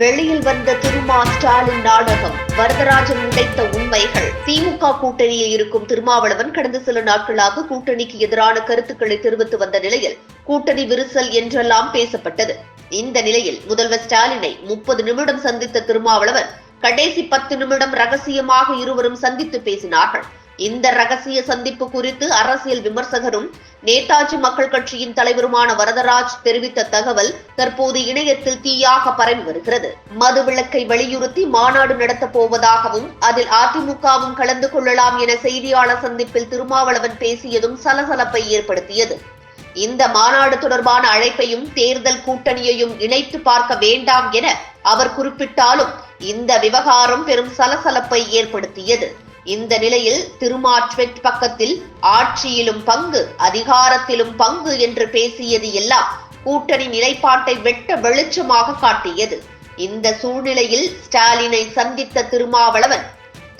வெளியில் வந்த திருமா ஸ்டாலின் நாடகம் வரதராஜன் உடைத்த உண்மைகள். திமுக கூட்டணியில் இருக்கும் திருமாவளவன் கடந்த சில நாட்களாக கூட்டணிக்கு எதிரான கருத்துக்களை தெரிவித்து வந்த நிலையில் கூட்டணி விரிசல் என்றெல்லாம் பேசப்பட்டது. இந்த நிலையில் முதல்வர் ஸ்டாலினை முப்பது நிமிடம் சந்தித்த திருமாவளவன் கடைசி பத்து நிமிடம் ரகசியமாக இருவரும் சந்தித்து பேசினார்கள். இந்த ரகசிய சந்திப்பு குறித்து அரசியல் விமர்சகரும் நேதாஜி மக்கள் கட்சியின் தலைவருமான வரதராஜ் தெரிவித்த தகவல் தற்போது இணையத்தில் தீயாக பரவி வருகிறது. மது விளக்கை வலியுறுத்தி மாநாடு நடத்தப் போவதாகவும் அதில் அதிமுகவும் கலந்து கொள்ளலாம் என செய்தியாளர் சந்திப்பில் திருமாவளவன் பேசியதும் சலசலப்பை ஏற்படுத்தியது. இந்த மாநாடு தொடர்பான அழைப்பையும் தேர்தல் கூட்டணியையும் இணைத்து பார்க்க வேண்டாம் என அவர் குறிப்பிட்டாலும் இந்த விவகாரம் பெரும் சலசலப்பை ஏற்படுத்தியது. இந்த நிலையில் திருமாட்வெட் பக்கத்தில் ஆட்சியிலும் பங்கு அதிகாரத்திலும் பங்கு என்று பேசியது எல்லாம் கூட்டணி நிலைப்பாட்டை வெட்ட வெளிச்சமாக காட்டியது. இந்த சூழ்நிலையில் ஸ்டாலினை சந்தித்த திருமாவளவன்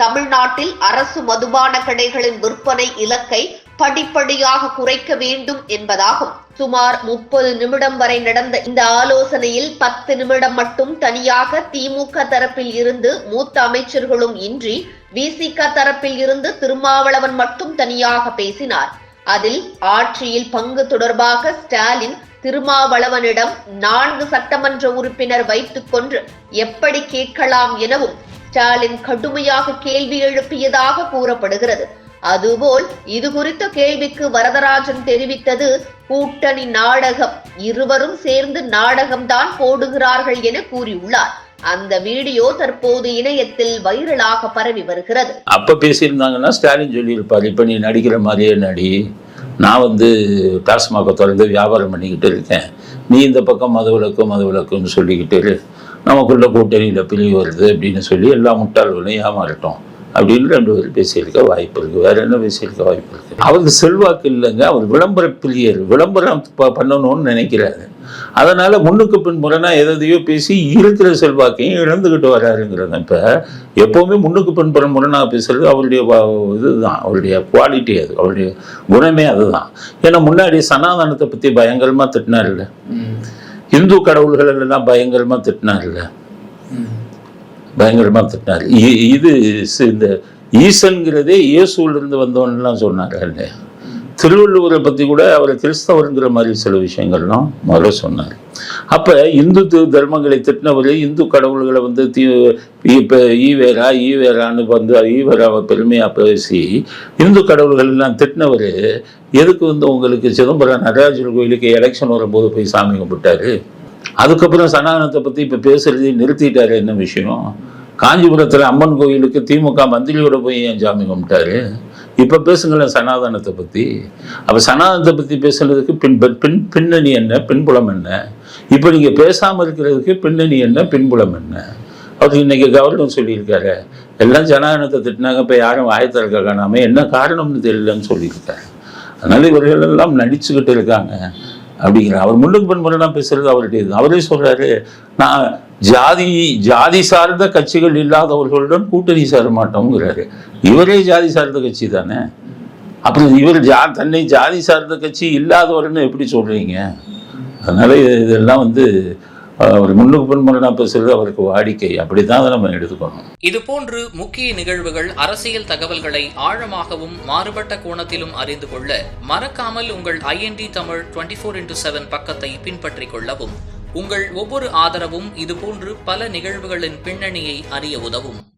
தமிழ்நாட்டில் அரசு மதுபான கடைகளின் விற்பனை இலக்கை படிப்படியாக குறைக்க வேண்டும் என்பதாகும். சுமார் முப்பது நிமிடம் வரை நடந்த இந்த ஆலோசனையில் பத்து நிமிடம் மட்டும் தனியாக திமுக தரப்பில் இருந்து மூத்த அமைச்சர்களும் இன்றி விசிக தரப்பில் இருந்து திருமாவளவன் மட்டும் தனியாக பேசினார். அதில் ஆட்சியில் பங்கு தொடர்பாக ஸ்டாலின் திருமாவளவனிடம் நான்கு சட்டமன்ற உறுப்பினர் வைத்துக் கொண்டு எப்படி கேட்கலாம் எனவும் ஸ்டாலின் கடுமையாக கேள்வி எழுப்பியதாக கூறப்படுகிறது. அதுபோல் இது குறித்த கேள்விக்கு வரதராஜன் தெரிவித்தது கூட்டணி நாடகம். இருவரும் சேர்ந்து நாடகம்தான் போடுகிறார்கள் என கூறியுள்ளார். அந்த வீடியோ தற்போது இணையத்தில் வைரலாக பரவி வருகிறது. அப்போ பேசியிருந்தாங்கன்னா ஸ்டாலின் சொல்லியிருப்பார் இப்போ நீ நடிக்கிற மாதிரியே நடி. நான் வந்து டாஸ்மாக தொடர்ந்து வியாபாரம் பண்ணிக்கிட்டு இருக்கேன். நீ இந்த பக்கம் மதுவிலக்கு மதுவிலக்குன்னு சொல்லிக்கிட்டு நமக்குள்ள கூட்டணியில் பிரிவு வருது அப்படின்னு சொல்லி எல்லா முட்டாள்களையும் ஏமாறட்டும். அப்படின்னு ரெண்டு பேரும் பேசியிருக்க வாய்ப்பு இருக்குது வேற என்ன பேசியிருக்க வாய்ப்பு இருக்குது அவருக்கு செல்வாக்கு இல்லைங்க. அவர் விளம்பர பிரியர். விளம்பரம் பண்ணணும்னு நினைக்கிறாரு. அதனால முன்னுக்கு பின் முரணா எதையோ பேசி இருக்கிற செல்வாக்கையும் இழந்துக்கிட்டு வராருங்கிறத இப்போ எப்போவுமே முன்னுக்கு பின் புறம் முரணா பேசுறது அவருடைய இதுதான். அவருடைய குவாலிட்டி அது. அவருடைய குணமே அதுதான். ஏன்னா முன்னாடி சனாதனத்தை பற்றி பயங்கரமாக திட்டினார்ல. இந்து கடவுள்கள் எல்லாம் பயங்கரமாக திட்டினார்ல. பயங்கரமாக திட்டினார். இ- இது இந்த ஈசன்கிறதே இயேசுவிலிருந்து வந்தவன்லாம் சொன்னார் இல்லையா திருவள்ளுவரை பற்றி கூட அவர் கிறிஸ்தவருங்கிற மாதிரி சில விஷயங்கள்லாம் முதல்ல சொன்னார். அப்போ இந்து தர்மங்களை திட்டினவர் இந்து கடவுள்களை வந்து தீ இப்போ ஈவேரா ஈவேரான்னு வந்து ஈவேராவை பெருமையாக பேசி இந்து கடவுள்கள் எல்லாம் திட்டினவர் எதுக்கு வந்து உங்களுக்கு சிதம்பரம் நடராஜர் கோயிலுக்கு எலெக்ஷன் வரும்போது போய் சாமி கும்பிட்டாரு? அதுக்கப்புறம் சனாதனத்தை பற்றி இப்போ பேசுறதை நிறுத்திட்டாரு என்ன விஷயம்? காஞ்சிபுரத்தில் அம்மன் கோயிலுக்கு திமுக மந்திரியோட போய் ஏன் சாமி கும்பிட்டாரு இப்போ பேசுங்களேன் சனாதனத்தை பற்றி அப்போ சனாதனத்தை பற்றி பேசுனதுக்கு பின் பின் பின்னணி என்ன? பின்புலம் என்ன? இப்போ நீங்கள் பேசாமல் இருக்கிறதுக்கு பின்னணி என்ன? பின்புலம் என்ன? அவர் இன்னைக்கு கவர்னர் சொல்லியிருக்காரு. எல்லாம் ஜனாதனத்தை திட்டினாங்க இப்போ யாரும் ஆயத்திறக்க காணாமல் என்ன காரணம்னு தெரியலன்னு சொல்லியிருக்காரு. அதனால இவர்கள் எல்லாம் நடிச்சுக்கிட்டு இருக்காங்க. அப்படிங்கிற அவர் முன்னுக்கு பின்புறம் பேசுறது அவருடைய அவரே சொல்றாரு நான் ஜாதி ஜாதி சார்ந்த கட்சிகள் இல்லாதவர்களுடன் கூட்டணி சேர மாட்டோங்கிறாரு. இவரே ஜாதி சார்ந்த கட்சி தானே? அப்புறம் இவர் ஜா தன்னை ஜாதி சார்ந்த கட்சி இல்லாதவர்னு எப்படி சொல்றீங்க? அதனால இதெல்லாம் வந்து அஹ், முன்னுக்கு பின்புறம் பேசுறது அவருக்கு வாடிக்கை. அப்படித்தான் அதை நம்ம எடுத்துக்கணும். இதுபோன்று முக்கிய நிகழ்வுகள் அரசியல் தகவல்களை ஆழமாகவும் மாறுபட்ட கோணத்திலும் அறிந்து கொள்ள மறக்காமல் உங்கள் IND Tamil twenty four into seven பக்கத்தை பின்பற்றிக் கொள்ளவும் உங்கள் ஒவ்வொரு ஆதரவும் இதுபோன்று பல நிகழ்வுகளின் பின்னணியை அறிய உதவும்.